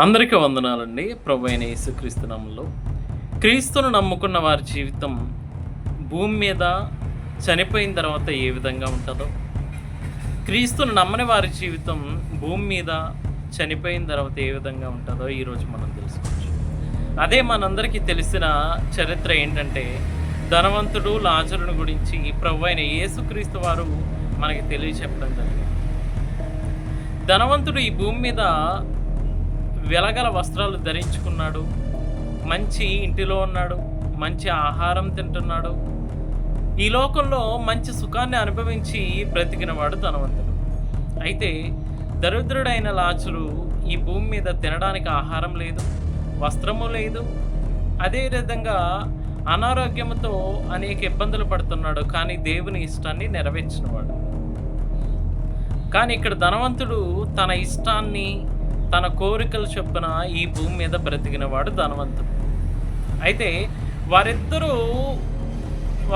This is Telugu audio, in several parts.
అందరికీ వందనాలండి. ప్రభు అయిన యేసుక్రీస్తు క్రీస్తును నమ్ముకున్న వారి జీవితం భూమి మీద చనిపోయిన తర్వాత ఏ విధంగా ఉంటుందో క్రీస్తును నమ్మని వారి జీవితం భూమి మీద చనిపోయిన తర్వాత ఏ విధంగా ఉంటుందో ఈరోజు మనం తెలుసుకోవచ్చు. అదే మనందరికీ తెలిసిన చరిత్ర ఏంటంటే ధనవంతుడు లాజరుని గురించి ప్రభు అయిన యేసుక్రీస్తు వారు మనకి తెలియచెప్పడం జరిగింది. ధనవంతుడు ఈ భూమి మీద వెలగల వస్త్రాలు ధరించుకున్నాడు. మంచి ఇంటిలో ఉన్నాడు. మంచి ఆహారం తింటున్నాడు. ఈ లోకంలో మంచి సుఖాన్ని అనుభవించి బ్రతికినవాడు ధనవంతుడు. అయితే దరిద్రుడైన లాచులు ఈ భూమి మీద తినడానికి ఆహారం లేదు వస్త్రము లేదు. అదేవిధంగా అనారోగ్యంతో అనేక ఇబ్బందులు పడుతున్నాడు. కానీ దేవుని ఇష్టాన్ని నెరవేర్చినవాడు. కానీ ఇక్కడ ధనవంతుడు తన ఇష్టాన్ని తన కోరికలు చొప్పున ఈ భూమి మీద బ్రతికినవాడు ధనవంతుడు. అయితే వారిద్దరూ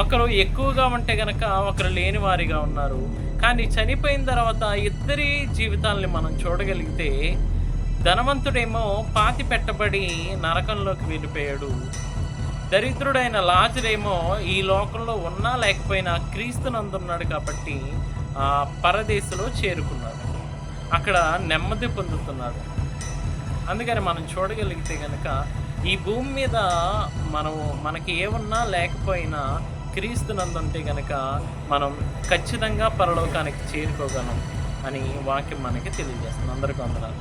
ఒకరు ఎక్కువగా ఉంటే గనక ఒకరు లేని వారిగా ఉన్నారు. కానీ చనిపోయిన తర్వాత ఇద్దరి జీవితాల్ని మనం చూడగలిగితే ధనవంతుడేమో పాతి పెట్టబడి నరకంలోకి వెళ్ళిపోయాడు. దరిద్రుడైన లాజరేమో ఈ లోకంలో ఉన్నా లేకపోయినా క్రీస్తునందున్నాడు కాబట్టి ఆ పరదేశంలో చేరుకున్నాడు. అక్కడ నెమ్మది పొందుతున్నాడు అందుకని మనం చూడగలిగితే కనుక ఈ భూమి మీద మనం మనకి ఏమున్నా లేకపోయినా క్రీస్తునందుంటే కనుక మనం ఖచ్చితంగా పరలోకానికి చేరుకోగలం అని వాక్యం మనకి తెలియజేస్తుంది. అందరికీ వందనాలు.